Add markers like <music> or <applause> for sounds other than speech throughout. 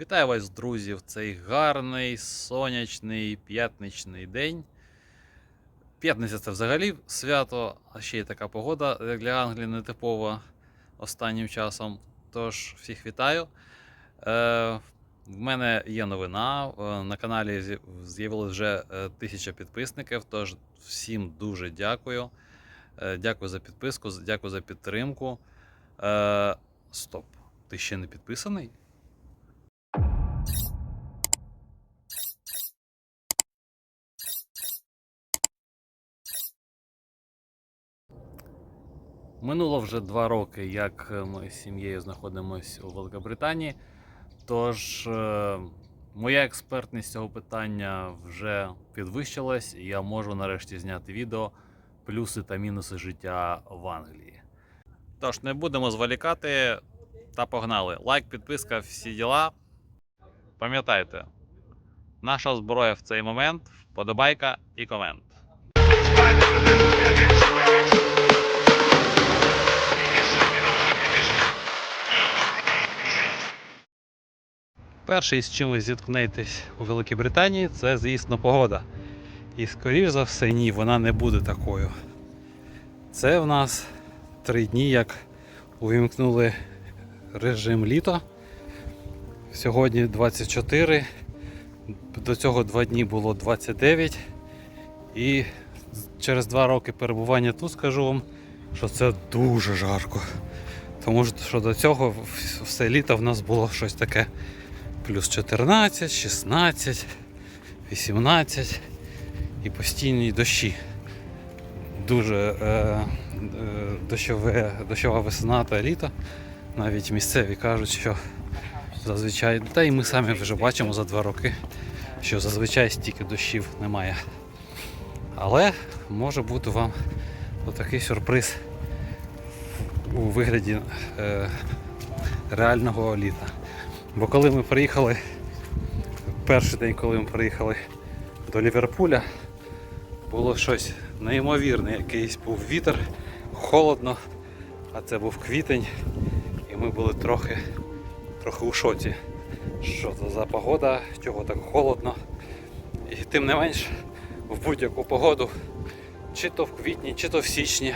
Вітаю вас, друзі, в цей гарний сонячний п'ятничний день. П'ятниця це взагалі свято, а ще й така погода для Англії нетипова останнім часом. Тож всіх вітаю. Е, в мене є новина. е, На каналі з'я- з'явилось вже е, тисяча підписників. Тож всім дуже дякую. Е, Дякую за підписку, дякую за підтримку. Е, Стоп, ти ще не підписаний? Минуло вже два роки, як ми з сім'єю знаходимося у Великобританії. Тож е, моя експертність цього питання вже підвищилась, і я можу нарешті зняти відео плюси та мінуси життя в Англії. Тож не будемо зволікати та погнали. Лайк, підписка, всі діла. Пам'ятайте, наша зброя в цей момент вподобайка і комент. Перше, з чим ви зіткнетесь у Великій Британії, це, звісно, погода. І, скоріш за все, ні, вона не буде такою. Це в нас три дні, як увімкнули режим літо. Сьогодні 24. До цього два дні було 29. І через два роки перебування тут скажу вам, що це дуже жарко. Тому що до цього все літо в нас було щось таке плюс 14, 16, 18 і постійні дощі. Дуже е, е, дощове, дощова весна та літо. Навіть місцеві кажуть, що зазвичай, та і ми самі вже бачимо за два роки, що зазвичай стільки дощів немає. Але може бути вам отакий сюрприз у вигляді е, реального літа. Бо коли ми приїхали, перший день, коли ми приїхали до Ліверпуля, було щось неймовірне, якийсь був вітер, холодно, а це був квітень, і ми були трохи, трохи у шоці. Що це за погода, чого так холодно. І тим не менш, в будь-яку погоду, чи то в квітні, чи то в січні,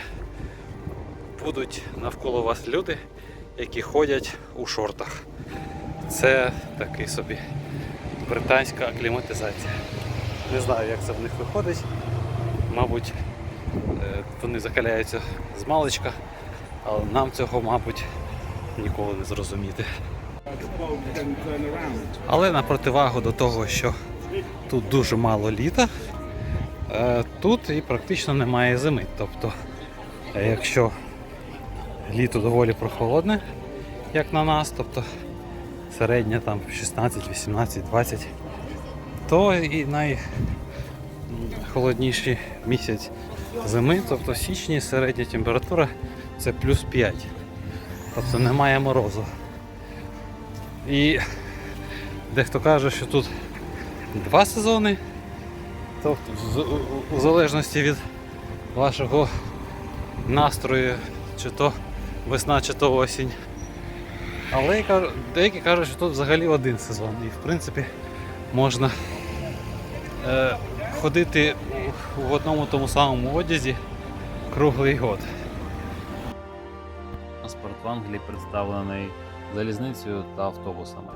будуть навколо вас люди, які ходять у шортах. Це такий собі британська акліматизація. Не знаю, як це в них виходить. Мабуть, е, вони закаляються з маличка, але нам цього, мабуть, ніколи не зрозуміти. Але на противагу до того, що тут дуже мало літа, е, тут і практично немає зими. Тобто, е, якщо літо доволі прохолодне, як на нас, тобто середня там 16, 18, 20, то і найхолодніший місяць зими, тобто січні середня температура це плюс 5. Тобто немає морозу. І дехто каже, що тут два сезони, тобто у залежності від вашого настрою, чи то весна, чи то осінь. Але деякі кажуть, що тут взагалі один сезон. І в принципі можна е, ходити в одному тому самому одязі круглий год. Транспорт в Англії представлений залізницею та автобусами.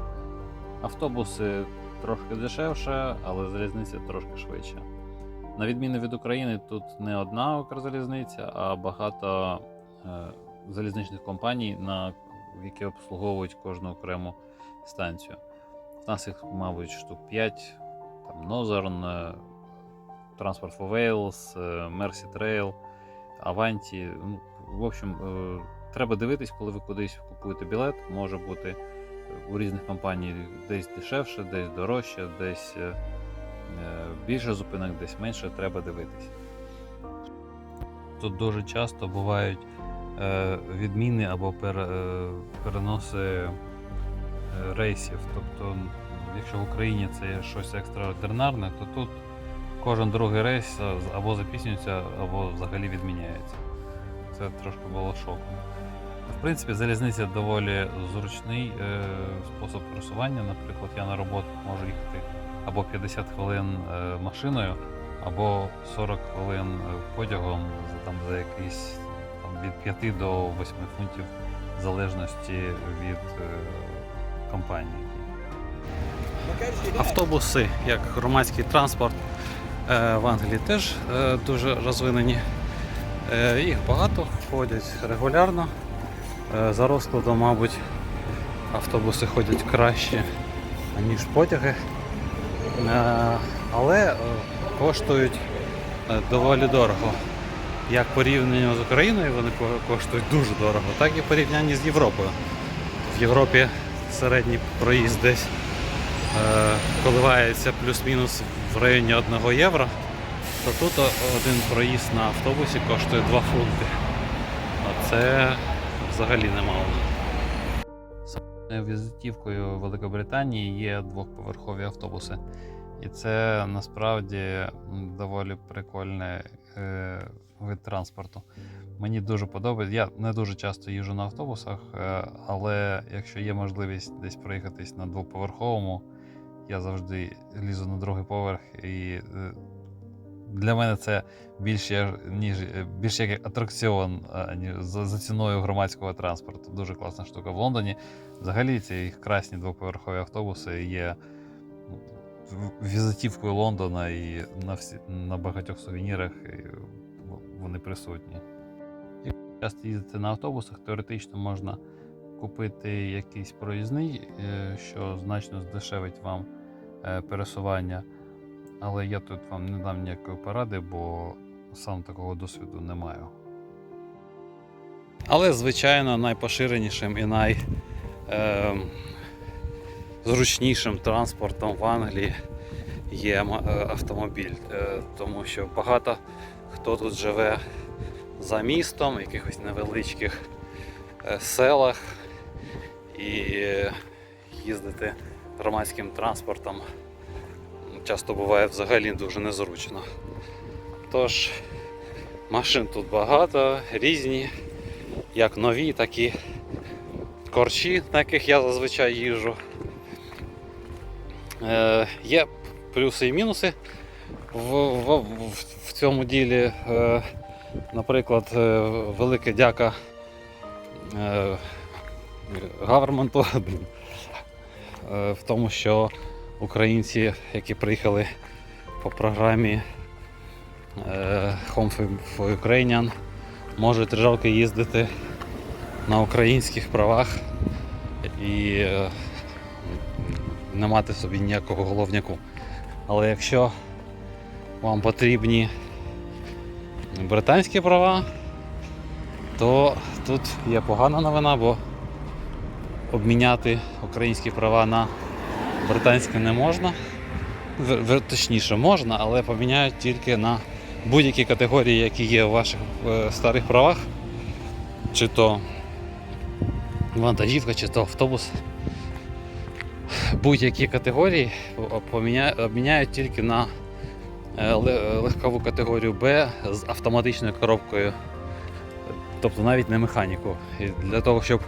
Автобуси трошки дешевше, але залізниця трошки швидше. На відміну від України, тут не одна Укрзалізниця, а багато е, залізничних компаній, на, які обслуговують кожну окрему станцію. У нас їх, мабуть, штук 5. Там е, Transport for Wales, е, Mercy Trail, Avanti. Ну, в общем, е, треба дивитись, коли ви кудись купуєте білет. Може бути е, у різних компаній десь дешевше, десь дорожче, десь більше зупинок, десь менше, треба дивитись. Тут дуже часто бувають відміни або е, переноси е, рейсів. Тобто, якщо в Україні це щось екстраординарне, то тут кожен другий рейс е, або запіснюється, або взагалі відміняється. Це трошки було шоком. В принципі, залізниця доволі зручний е, спосіб пересування. Наприклад, я на роботу можу їхати або 50 хвилин е, машиною, або 40 хвилин е, потягом за, там, за якийсь від 5 до 8 фунтів, в залежності від е, компанії. Автобуси, як громадський транспорт е, в Англії теж е, дуже розвинені. Їх багато ходять регулярно. За розкладом, мабуть, автобуси ходять краще, ніж потяги. Але коштують доволі дорого. Як порівняння з Україною вони коштують дуже дорого, так і порівнянні з Європою. В Європі середній проїзд десь е, коливається плюс-мінус в районі 1 євро, то тут один проїзд на автобусі коштує 2 фунти. А це взагалі немало. Візитівкою Великобританії є двохповерхові автобуси. І це насправді доволі прикольний е, вид транспорту. Мені дуже подобається. Я не дуже часто їжджу на автобусах, е, але якщо є можливість десь проїхатись на двоповерховому, я завжди лізу на другий поверх. І е, для мене це більше, ніж, е, більше як атракціон ніж за, за ціною громадського транспорту. Дуже класна штука. В Лондоні взагалі ці красні двоповерхові автобуси є візитівкою Лондона і на, всі, на багатьох сувенірах вони присутні. Якщо часто їздити на автобусах, теоретично можна купити якийсь проїзний, е, що значно здешевить вам е, пересування. Але я тут вам не дам ніякої поради, бо сам такого досвіду не маю. Але, звичайно, найпоширенішим і най, е, транспортом в Англії є е, автомобіль, тому що багато хто тут живе за містом, в якихось невеличких е, селах, і е, їздити громадським транспортом часто буває взагалі дуже незручно. Тож машин тут багато, різні, як нові, так і корчі, на яких я зазвичай їжджу. Е, є плюси і мінуси в, в, в цьому ділі. Е, наприклад, е, велика дяка гаверменту <laughs> в тому, що українці, які приїхали по програмі е, Home for Ukrainian, можуть роки їздити на українських правах і не мати собі ніякого головняку. Але якщо вам потрібні британські права, то тут є погана новина, бо обміняти українські права на британські не можна. Точніше, можна, але поміняють тільки на будь-які категорії, які є у ваших е, старих правах. Чи то вантажівка, чи то автобус. Будь-які категорії обміняють тільки на легкову категорію Б з автоматичною коробкою. Тобто навіть не механіку. І для того, щоб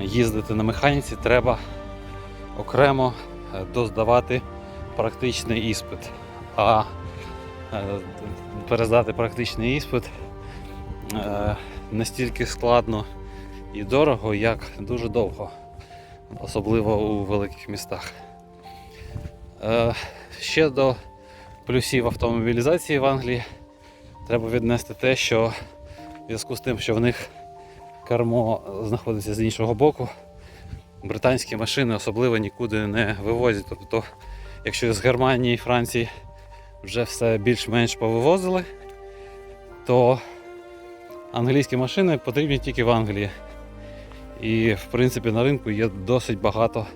їздити на механіці, треба окремо е, доздавати практичний іспит. А е, перездати практичний іспит е, настільки складно і дорого, як дуже довго, особливо у великих містах. Е, Ще до плюсів автомобілізації в Англії треба віднести те, що в зв'язку з тим, що в них кермо знаходиться з іншого боку, британські машини особливо нікуди не вивозять. Тобто, якщо з Германії і Франції вже все більш-менш повивозили, то англійські машини потрібні тільки в Англії. І в принципі на ринку є досить багато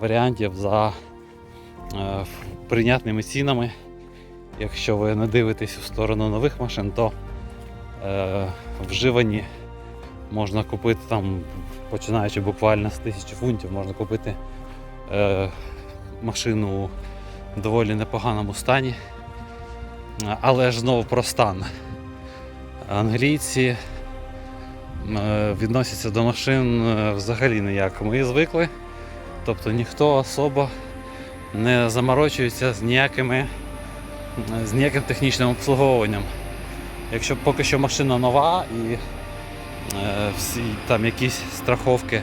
варіантів за е, прийнятними цінами. Якщо ви не дивитесь у сторону нових машин, то е, вживані можна купити там, починаючи буквально з тисячі фунтів, можна купити е, машину у доволі непоганому стані. Але ж знову про стан. Англійці е, відносяться до машин е, взагалі ніяк. Ми звикли. Тобто ніхто особо не заморочується з ніякими з ніяким технічним обслуговуванням. Якщо поки що машина нова і е, всі там якісь страховки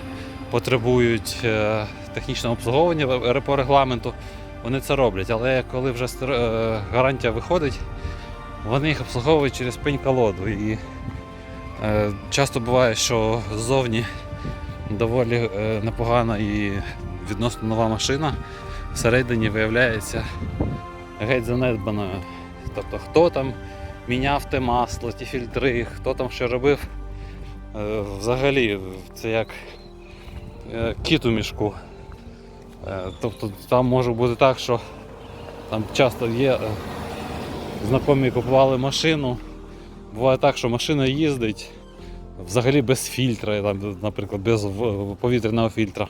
потребують е, технічного обслуговування по регламенту, вони це роблять. Але коли вже е, гарантія виходить, вони їх обслуговують через пень-колоду. І е, часто буває, що ззовні доволі е, непогана і відносно нова машина всередині виявляється геть занедбаною. Тобто хто там міняв те масло, ті фільтри, хто там що робив. Е, Взагалі, це як е, кіт у мішку. Е, Тобто там може бути так, що там часто є знайомі купували машину. Буває так, що машина їздить взагалі без фільтра, наприклад, без повітряного фільтра.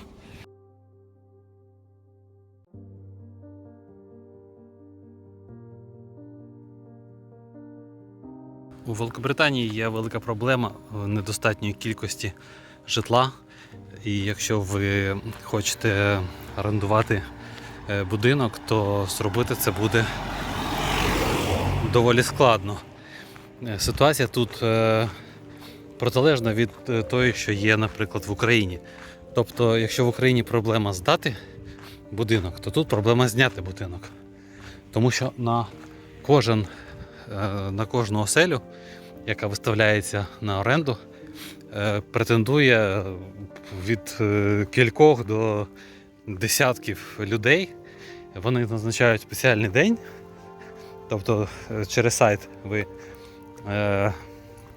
У Великобританії є велика проблема в недостатньої кількості житла. І якщо ви хочете орендувати е, будинок, то зробити це буде доволі складно. Е, Ситуація тут е, протилежна від тої, що є, наприклад, в Україні. Тобто, якщо в Україні проблема здати будинок, то тут проблема зняти будинок. Тому що на кожен на кожну оселю, яка виставляється на оренду, е, претендує від е, кількох до десятків людей. Вони назначають спеціальний день. Тобто е, через сайт ви е,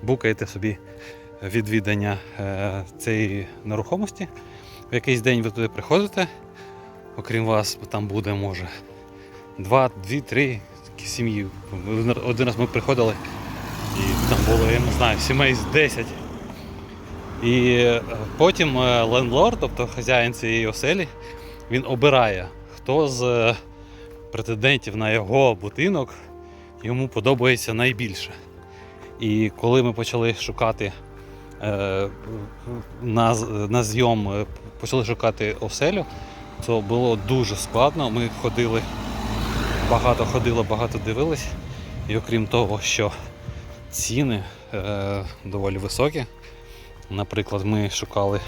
букаєте собі відвідання е, цієї нерухомості. В якийсь день ви туди приходите, окрім вас, там буде може два, дві, три такі сім'ї. Один- раз ми приходили, і там було, я не знаю, сімей з 10. І е, потім е, лендлорд, тобто хазяїн цієї оселі, він обирає, хто з е, претендентів на його будинок йому подобається найбільше. І коли ми почали шукати на, на зйом, почали шукати оселю, то було дуже складно. Ми ходили багато ходили, багато дивились. І окрім того, що ціни е, доволі високі. Наприклад, ми шукали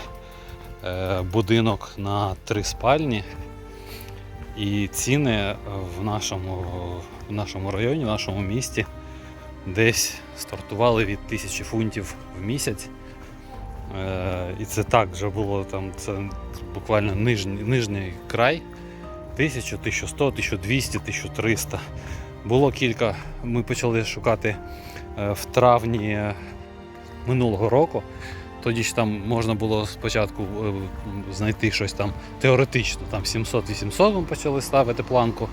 е, будинок на три спальні, і ціни в нашому, в нашому районі, в нашому місті десь стартували від тисячі фунтів в місяць. Е, і це так вже було там, це буквально нижній, нижній край. 1000, 1100, 1200, 1300. Було кілька. Ми почали шукати е, в травні минулого року. Тоді ж там можна було спочатку е, знайти щось там теоретично, там 700-800 ми почали ставити планку,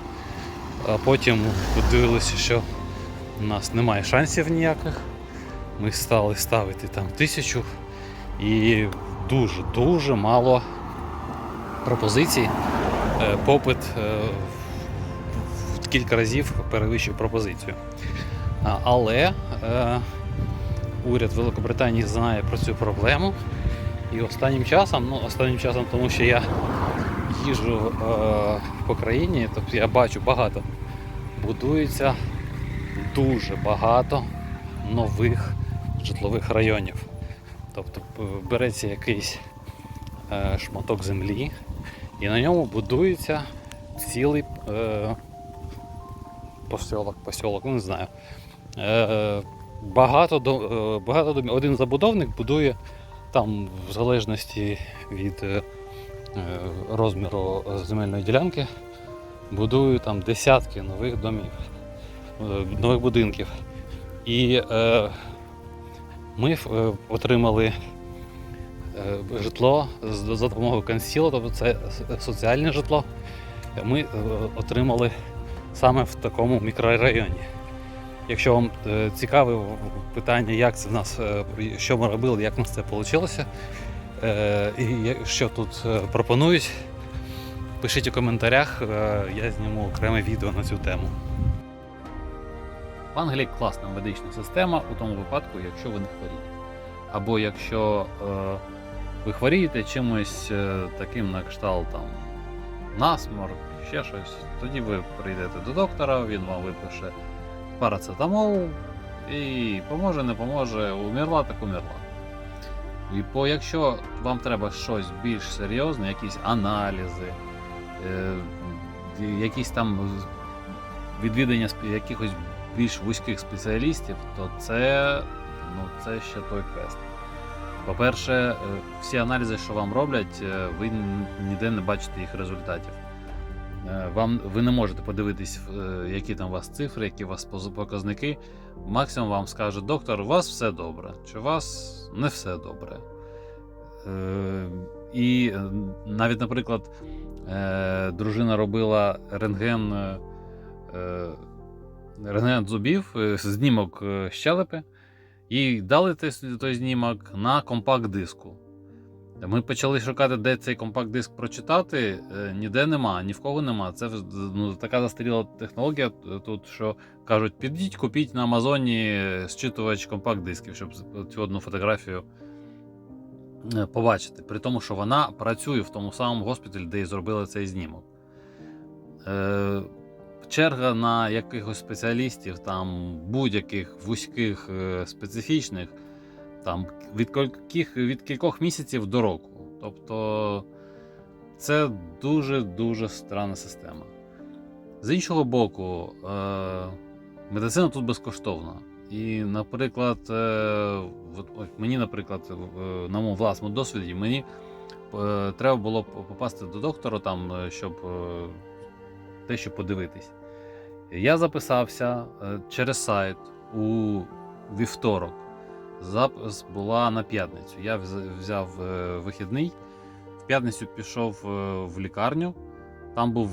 а потім подивилися, що у нас немає шансів ніяких. Ми стали ставити там тисячу і дуже-дуже мало пропозицій. Е, Попит е, в кілька разів перевищив пропозицію. Але е, уряд Великобританії знає про цю проблему. І останнім часом, ну останнім часом, тому що я їжджу е, по країні, тобто я бачу багато. Будується дуже багато нових житлових районів. Тобто береться якийсь шматок землі, і на ньому будується цілий е, посілок, ну не знаю. Е, багато, е, багато домів. Один забудовник будує там, в залежності від е, розміру земельної ділянки, будує там десятки нових домів, е, нових будинків. І е, ми е, отримали житло за допомогою консілу, тобто це соціальне житло. Ми е, отримали саме в такому мікрорайоні. Якщо вам е, цікаве питання, як це в нас, е, що ми робили, як у нас це вийшло, е, і що тут е, пропонують, пишіть у коментарях, е, я зніму окреме відео на цю тему. В Англії класна медична система у тому випадку, якщо ви не хворієте. або якщо е, ви хворієте чимось е, таким на кшталт там насморк, ще щось, тоді ви прийдете до доктора, він вам випише парацетамол і поможе, не поможе, умерла, так умерла. І по, якщо вам треба щось більш серйозне, якісь аналізи, е, якісь там відвідання якихось більш вузьких спеціалістів, то це, ну, це ще той квест. По-перше, е, всі аналізи, що вам роблять, е, ви ніде не бачите їх результатів. Е, Вам, ви не можете подивитись, які там у вас цифри, які у вас показники. Максимум вам скаже доктор, у вас все добре, чи у вас не все добре. І навіть, наприклад, дружина робила рентген, рентген зубів, знімок щелепи, і дали той, знімок на компакт-диску. Ми почали шукати, де цей компакт-диск прочитати. е, Ніде нема, ні в кого нема. Це ну, така застаріла технологія тут, що кажуть, підіть, купіть на Амазоні зчитувач компакт-дисків, щоб цю одну фотографію е, побачити. При тому, що вона працює в тому самому госпіталі, де і зробили цей знімок. Черга на якихось спеціалістів, там будь-яких вузьких е, специфічних, там від кількох, від кількох місяців до року. Тобто це дуже-дуже странна система. З іншого боку, е, медицина тут безкоштовна. І, наприклад, е, мені, наприклад, на моєму власному досвіді, мені треба було попасти до доктора, там, щоб те, щоб подивитись. Я записався е, через сайт у вівторок. Запис була на п'ятницю. Я взяв е, вихідний, в п'ятницю пішов е, в лікарню. Там був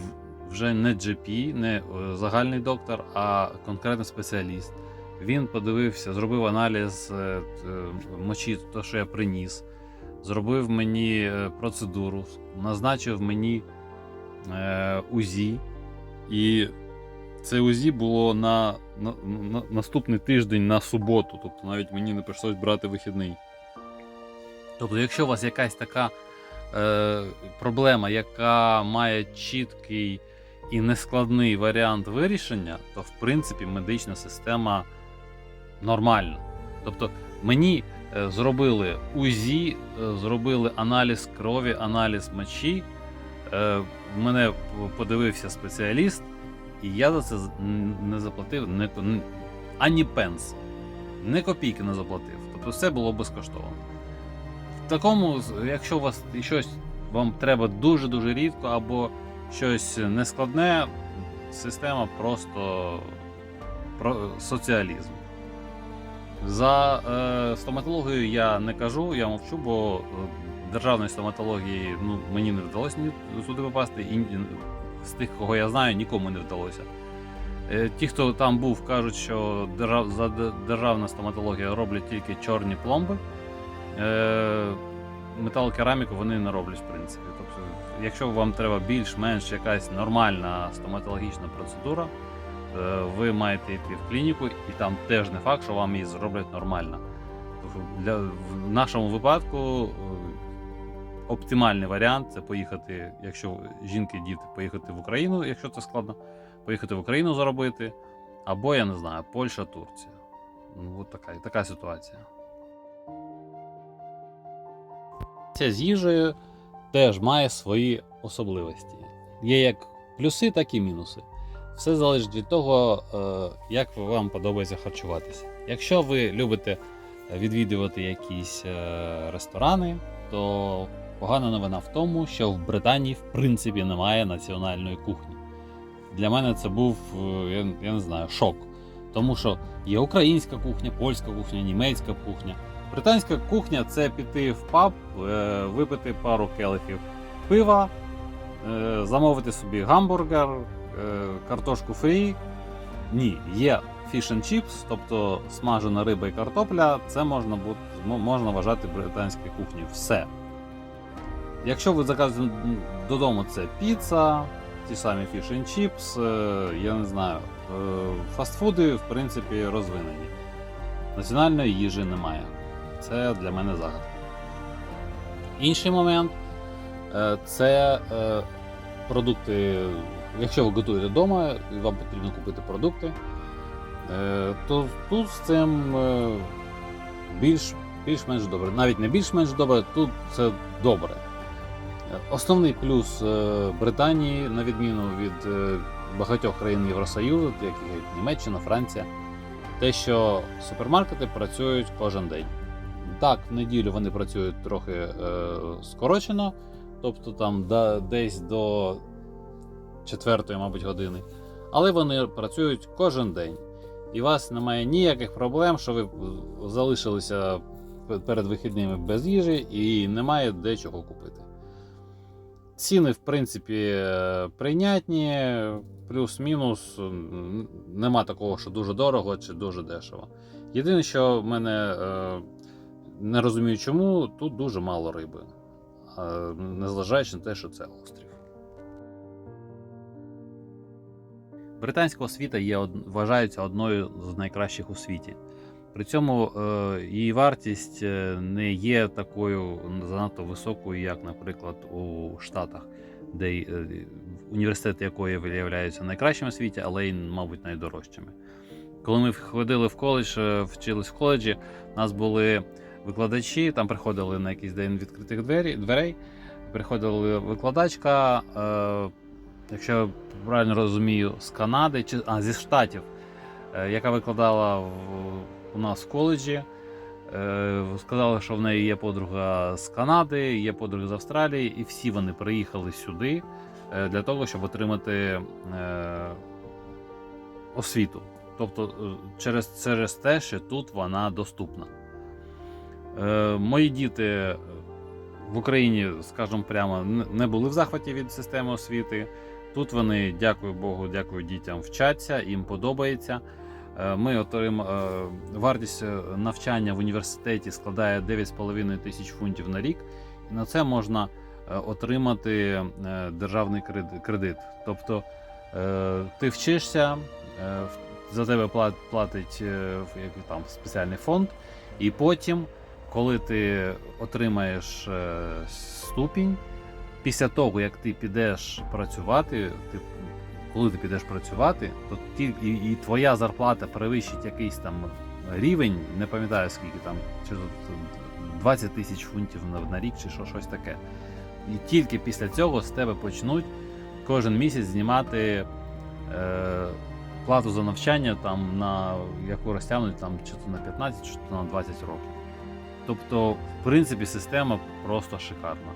вже не GP, не загальний доктор, а конкретний спеціаліст. Він подивився, зробив аналіз мочі, то, що я приніс, зробив мені процедуру, назначив мені УЗІ. І це УЗІ було на, на, на наступний тиждень на суботу. Тобто навіть мені не прийшлось брати вихідний. Тобто, якщо у вас якась така е, проблема, яка має чіткий і нескладний варіант вирішення, то в принципі медична система нормальна. Тобто мені е, зробили УЗІ, е, зробили аналіз крові, аналіз мочі. Е, мене подивився спеціаліст, і я за це не заплатив не, ані пенс. Не копійки не заплатив. Тобто все було безкоштовно. В такому, якщо у вас щось вам треба дуже-дуже рідко або щось нескладне, система просто про соціалізм. За е, стоматологію я не кажу, я мовчу, бо е, державної стоматології ну, мені не вдалося ні сюди попасти, і ні- з тих, кого я знаю, нікому не вдалося. Е, ті, хто там був, кажуть, що за державна стоматологія роблять тільки чорні пломби. Е, металокераміку вони не роблять, в принципі. Тобто, якщо вам треба більш-менш якась нормальна стоматологічна процедура, е, ви маєте йти в клініку, і там теж не факт, що вам її зроблять нормально. Тобто Для, в нашому випадку оптимальний варіант це поїхати, якщо жінки, діти, поїхати в Україну, якщо це складно, поїхати в Україну заробити, або я не знаю, Польща, Турція. Ну, от така, така ситуація. Ця з їжею теж має свої особливості. Є як плюси, так і мінуси. Все залежить від того, е, як вам подобається харчуватися. Якщо ви любите відвідувати якісь е, ресторани, то погана новина в тому, що в Британії в принципі немає національної кухні. Для мене це був, е, я, я не знаю, шок. Тому що є українська кухня, польська кухня, німецька кухня. Британська кухня це піти в паб, е, випити пару келихів пива, е, замовити собі гамбургер, картошку фрі. Ні, є fish and chips, тобто смажена риба і картопля, це можна, можна вважати британською кухнею. Все. Якщо ви заказуєте додому, це піца, ті самі fish and chips, е, я не знаю, е, фастфуди, в принципі, розвинені. Національної їжі немає. це для мене загадка. Інший момент е, це продукти. Якщо ви готуєте вдома і вам потрібно купити продукти, то тут з цим більш, більш-менш добре. Навіть не більш-менш добре, тут це добре. Основний плюс е, Британії, на відміну від е, багатьох країн Євросоюзу, як Німеччина, Франція, те, що супермаркети працюють кожен день. Так, в неділю вони працюють трохи е, скорочено, тобто там десь до четвертої, мабуть, години. Але вони працюють кожен день. І у вас немає ніяких проблем, що ви залишилися перед вихідними без їжі і немає де чого купити. Ціни, в принципі, е, прийнятні, плюс-мінус. Нема такого, що дуже дорого чи дуже дешево. Єдине, що в мене е, не розумію, чому тут дуже мало риби, е, незважаючи на те, що це острів. Британська освіта є, вважається одною з найкращих у світі. При цьому е, її вартість е, не є такою занадто високою, як, наприклад, у Штатах, де е, університети якої виявляються найкращими у світі, але й, мабуть, найдорожчими. Коли ми ходили в коледж, вчились в коледжі, у нас були викладачі, там приходили на якийсь день відкритих двері, дверей. Приходила викладачка, е, якщо я правильно розумію, з Канади чи а, зі Штатів, е, яка викладала в, у нас в коледжі. Е, сказала, що в неї є подруга з Канади, є подруга з Австралії, і всі вони приїхали сюди е, для того, щоб отримати е, освіту. Тобто через, через те, що тут вона доступна. Мої діти в Україні, скажімо прямо, не були в захваті від системи освіти. Тут вони, дякую Богу, дякую дітям, вчаться, їм подобається. Е, Ми отримали вартість е, навчання в університеті складає 9,5 тисяч фунтів на рік, і на це можна е, отримати е, державний кредит-. Тобто е, ти вчишся, е, за тебе платить е, там спеціальний фонд, і потім, коли ти отримаєш е, ступінь, після того як ти підеш працювати, ти коли ти підеш працювати, то ті, і, і твоя зарплата перевищить якийсь там рівень, не пам'ятаю скільки там, чи тут 20 тисяч фунтів на, на рік, чи що, щось таке. І тільки після цього з тебе почнуть кожен місяць знімати е, плату за навчання, там, на яку розтягнуть там, чи то на 15, чи то на 20 років. Тобто, в принципі, система просто шикарна.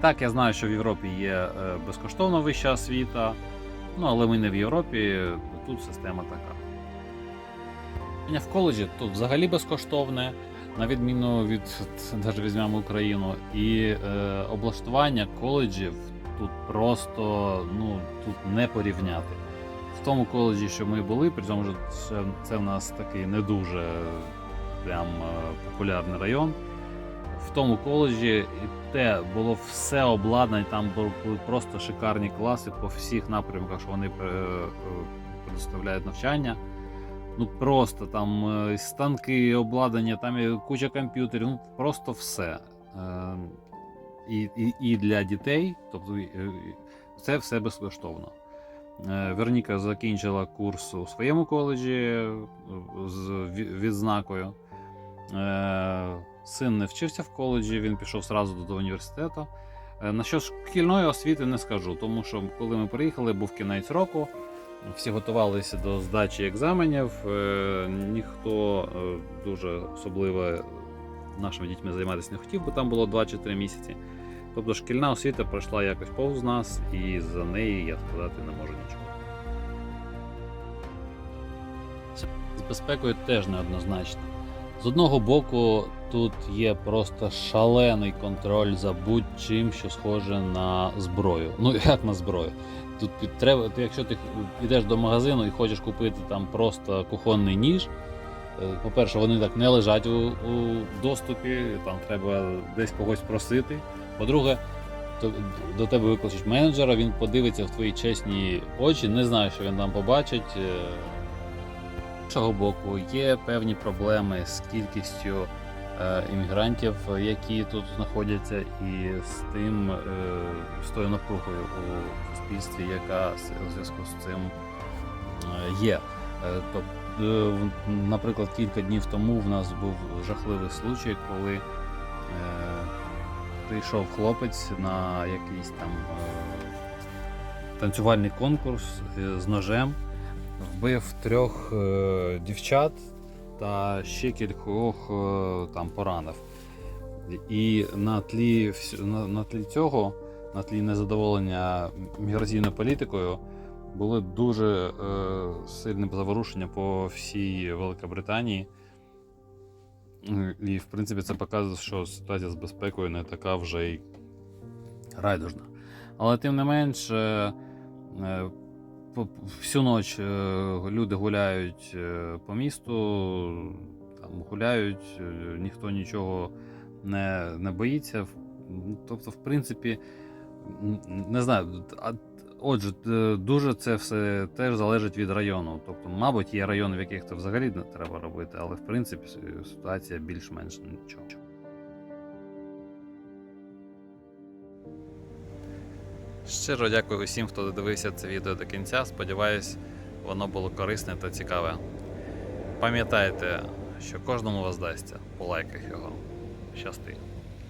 Так, я знаю, що в Європі є е, безкоштовна вища освіта. Ну, але ми не в Європі, тут система така. В коледжі тут взагалі безкоштовне, на відміну від навіть візьмемо Україну. І е, облаштування коледжів тут просто ну, тут не порівняти. В тому коледжі, що ми були, при ж це, це в нас такий не дуже прям е, популярний район. В тому коледжі те було все обладнане, там були просто шикарні класи по всіх напрямках, що вони е, е, предоставляють навчання. Ну просто там е, станки, обладнання, там куча комп'ютерів, ну просто все. І, і, і для дітей, тобто це все безкоштовно. Вероніка закінчила курс у своєму коледжі з відзнакою. Син не вчився в коледжі, він пішов зразу до університету. Е, Насчет шкільної освіти не скажу, тому що коли ми приїхали, був кінець року, всі готувалися до здачі екзаменів. е, Ніхто е, дуже особливо нашими дітьми займатися не хотів, бо там було 2 чи 3 місяці. Тобто шкільна освіта пройшла якось повз нас, і за неї я сказати не можу нічого. З безпекою теж неоднозначно. З одного боку, тут є просто шалений контроль за будь-чим, що схоже на зброю. Ну <laughs> як на зброю. Тут треба, якщо ти йдеш до магазину і хочеш купити там просто кухонний ніж. е, По-перше, вони так не лежать у, у доступі, там треба десь когось просити. По-друге, то- до тебе викличуть менеджера, він подивиться в твої чесні очі, не знаю, що він там побачить. Іншого боку, є певні проблеми з кількістю е, іммігрантів, які тут знаходяться, і з тим, е, з тою напругою у суспільстві, яка у зв'язку з цим е, є. Тобто, наприклад, кілька днів тому в нас був жахливий случай, коли прийшов хлопець на якийсь там танцювальний конкурс з ножем, вбив трьох е, дівчат та ще кількох е, там поранив. І на тлі, на, тлі цього, на тлі незадоволення міграційною політикою, були дуже е, сильне заворушення по всій Великобританії. І, в принципі, це показує, що ситуація з безпекою не така вже й райдужна. Але тим не менш, е, всю ніч е, люди гуляють е, по місту, там гуляють, е, ніхто нічого не, не боїться. Тобто, в принципі, не знаю. Отже, дуже це все теж залежить від району. Тобто, мабуть, є райони, в яких це взагалі не треба робити, але в принципі ситуація більш-менш нічого. Щиро дякую усім, хто додивився це відео до кінця. Сподіваюсь, воно було корисне та цікаве. Пам'ятайте, що кожному воздасться по лайках його. Щасти!